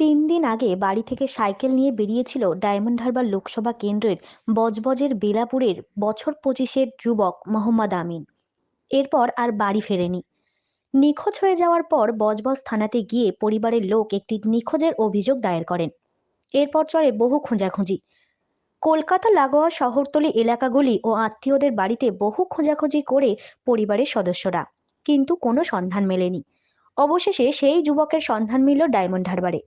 তিন দিন আগে বাড়ি থেকে সাইকেল নিয়ে বেরিয়েছিল ডায়মন্ড হারবার লোকসভা কেন্দ্রের বজবজের বেলাপুরের বছর পঁচিশের যুবক মোহাম্মদ আমিন। এরপর আর বাড়ি ফেরেনি। নিখোঁজ হয়ে যাওয়ার পর বজবজ থানাতে গিয়ে পরিবারের লোক একটি নিখোঁজের অভিযোগ দায়ের করেন। এরপর চলে বহু খোঁজাখুঁজি। কলকাতা লাগোয়া শহরতলি এলাকাগুলি ও আত্মীয়দের বাড়িতে বহু খোঁজাখুঁজি করে পরিবারের সদস্যরা, কিন্তু কোনো সন্ধান মেলেনি। অবশেষে সেই যুবকের সন্ধান মিলল ডায়মন্ড হারবারে।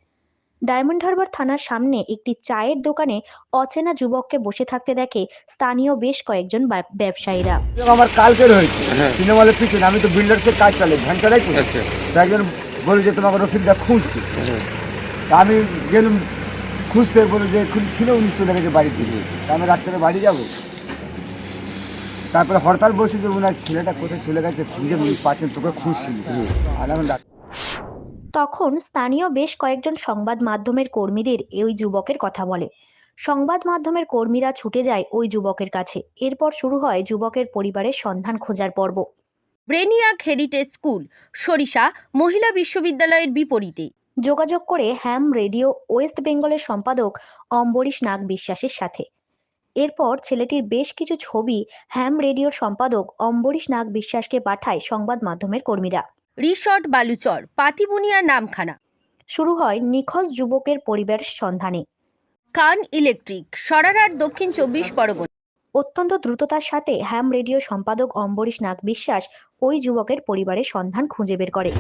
ডায়মন্ড হারবার থানার সামনে একটি চায়ের দোকানে অচেনা যুবককে বসে থাকতে দেখে স্থানীয় বেশ কয়েকজন ব্যব- ব্যবসায়ীরা। আমার কালকের হয়েছে। সিনেমা হলের পিছনে আমি তো বিল্ডার্সের কাজ চালাই ভ্যান চালাই তো। আচ্ছা। একজন বলে যে তোমাকে রফিকদা খুঁজছি। তা আমি গেলাম খুঁজতে বলে যে খুঁজছিল উনি চলে গেছে বাড়ির দিকে। তা আমি রাত্রে বাড়ি যাব। তারপরে হরতাল বলছে যে ওনার ছেলেটা কোথায় চলে গেছে খুঁজে উনি পাচ্ছেন তোকে খুঁজছিল আর এখন ডাক- তখন স্থানীয় বেশ কয়েকজন সংবাদ মাধ্যমের কর্মীদের ওই যুবকের কথা বলে। সংবাদ মাধ্যমের কর্মীরা ছুটে যায় ওই যুবকের কাছে। এরপর শুরু হয় যুবকের পরিবারের সন্ধান খোঁজার পর্ব। ব্রেনিয়াক হেরিটেজ স্কুল সরিষা মহিলা বিশ্ববিদ্যালয়ের বিপরীতে। যোগাযোগ করে হ্যাম রেডিও ওয়েস্ট বেঙ্গলের সম্পাদক অম্বরীশ নাগ বিশ্বাসের সাথে। এরপর ছেলেটির বেশ কিছু ছবি হ্যাম রেডিওর সম্পাদক অম্বরীশ নাগ বিশ্বাসকে পাঠায় সংবাদ মাধ্যমের কর্মীরা। রিসর্ট বালুচর পাতিবুনিয়া নামখানা। শুরু হয় নিখোঁজ যুবকের পরিবারের সন্ধানে। খান ইলেকট্রিক সরারার দক্ষিণ চব্বিশ পরগনা। অত্যন্ত দ্রুততার সাথে হ্যাম রেডিও সম্পাদক অম্বরীশ নাগ বিশ্বাস ওই যুবকের পরিবারের সন্ধান খুঁজে বের করে।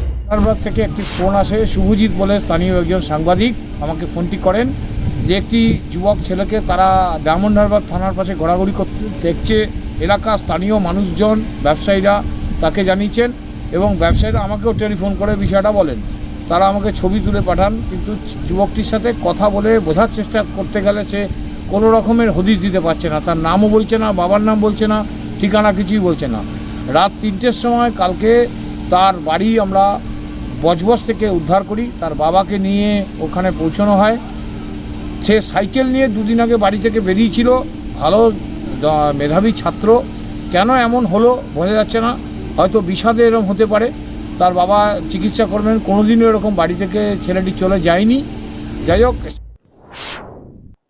থেকে একটি ফোন আসে শুভজিৎ বলে স্থানীয় একজন সাংবাদিক আমাকে ফোনটি করেন যে একটি যুবক ছেলেকে তারা ডায়মন্ড হারবার থানার পাশে ঘোরাঘুরি করতে দেখছে। এলাকা স্থানীয় মানুষজন ব্যবসায়ীরা তাকে জানিয়েছেন এবং ব্যবসায়ীরা আমাকেও টেলিফোন করে বিষয়টা বলেন। তারা আমাকে ছবি তুলে পাঠান, কিন্তু যুবকটির সাথে কথা বলে বোঝার চেষ্টা করতে গেলে সে কোনো রকমের হদিশ দিতে পারছে না। তার নামও বলছে না, বাবার নাম বলছে না, ঠিকানা কিছুই বলছে না। রাত তিনটের সময় কালকে তার বাড়ি আমরা বজবজ থেকে উদ্ধার করি। তার বাবাকে নিয়ে ওখানে পৌঁছানো হয়। সে সাইকেল নিয়ে দুদিন আগে বাড়ি থেকে বেরিয়েছিল। ভালো মেধাবী ছাত্র। কেন এমন হলো বোঝা যাচ্ছে না। হয়তো বিষাদে এরকম হতে পারে। তার বাবা চিকিৎসা করবেন কোনোদিনও এরকম বাড়ি থেকে ছেলেটি চলে যায়নি। যাই হোক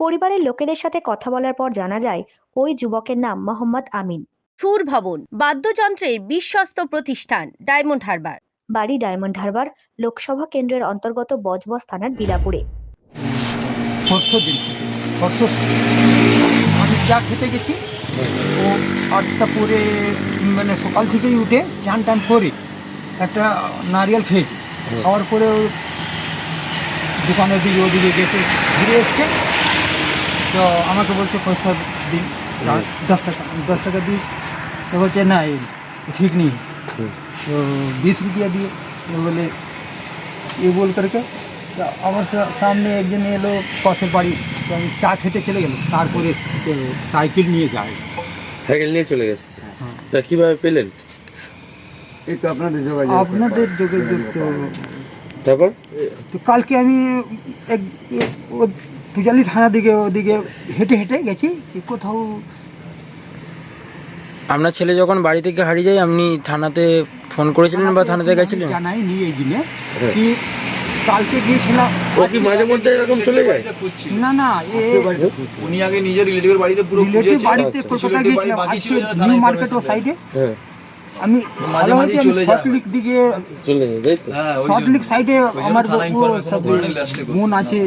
পরিবারের লোকেদের সাথে কথা বলার পর জানা যায় ওই যুবকের নাম মোহাম্মদ আমিন। সুর ভবন বাদ্যযন্ত্রের বিশ্বস্ত প্রতিষ্ঠান ডায়মন্ড হারবার। বাড়ি ডায়মন্ড হারবার লোকসভা কেন্দ্রের অন্তর্গত বজবজ থানার বিলাপুরে। পরশু দিন পরশু আমি চা খেতে গেছি ও আটটা পরে মানে সকাল থেকেই উঠে চান টান করে একটা নারিয়েল খেয়েছি খাওয়ার পরে ও দোকানের দিকে ওদিকে গেছে ঘুরে এসছে তো আমাকে বলছে পয়সা দিন তা- দশ টাকা আমি দশ টাকা দিই তো বলছে না এই ঠিক নেই তো बीस रुपया दिए वो बोले ये बोल करके তো আমার সা- সামনে একজন এলো পাশের বাড়ি তো আমি চা খেতে চলে গেল তারপরে সাইকেল নিয়ে যায়। সাইকেল নিয়ে চলে গেছে। তা কীভাবে পেলেন? এই তো আপনাদের যোগাযোগ। আপনাদের যোগাযোগ তো তারপর? তো কালকে আমি এক পূজালি থানা দিকে ওদিকে হেঁটে হেঁটে গেছি। কোথাও আপনার ছেলে যখন বাড়ি থেকে হারিয়ে যায় আপনি থানাতে ফোন করেছিলেন বা থানাতে গেছিলেন? জানাই নি এই দিনে। কি কালকে গিয়েছিলাম। ও কি মাঝে মধ্যে এরকম চলে যায়? না না এ উনি আগে নিজের রিলেটিভের বাড়িতে পুরো খুঁজেছে বাড়িতে আচ্ছা, কলকাতা গিয়েছিলাম। বাকি ছিল নিউ মার্কেট ও সাইডে হ্যাঁ। আমি মাঝে আমি চলে শর্ট যায়। লিক দিকে চলে যায় তাই তো? হ্যাঁ সাইডে আমার থানা সব। মন আছে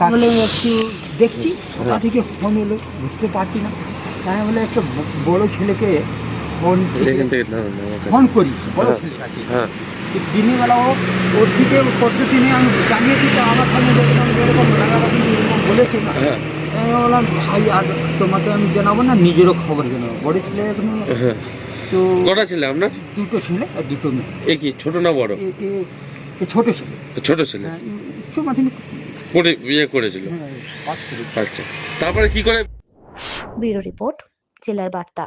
কাকলে একটু দেখছি কোথা থেকে ফোন এলো বুঝতে পারছি না। তাই বলে একটা বড় ছেলেকে ফোন আমার। ফোন করি বড় হ্যাঁ। ছেলে হ্যাঁ। দিনের বেলা ও ওর থেকে পরশু দিনে আমি জানিয়েছি তো আমার সঙ্গে যেরকম যেরকম রাগারাগি এরকম বলেছে না। হ্যাঁ। আমি বললাম ভাই আর তোমাকে আমি জানাব না নিজেরও খবর জানাব। বড় ছেলে এখন হ্যাঁ। তো কটা ছেলে আপনার? দুটো ছেলে আর দুটো মেয়ে। এ কি ছোট না বড়? ছোট ছেলে। ছোট ছেলে? হ্যাঁ, উচ্চ মাধ্যমিক। পড়ে বিয়ে করেছিল। হ্যাঁ, আচ্ছা। তারপরে কি করে? ব্যুরো রিপোর্ট জেলার বার্তা।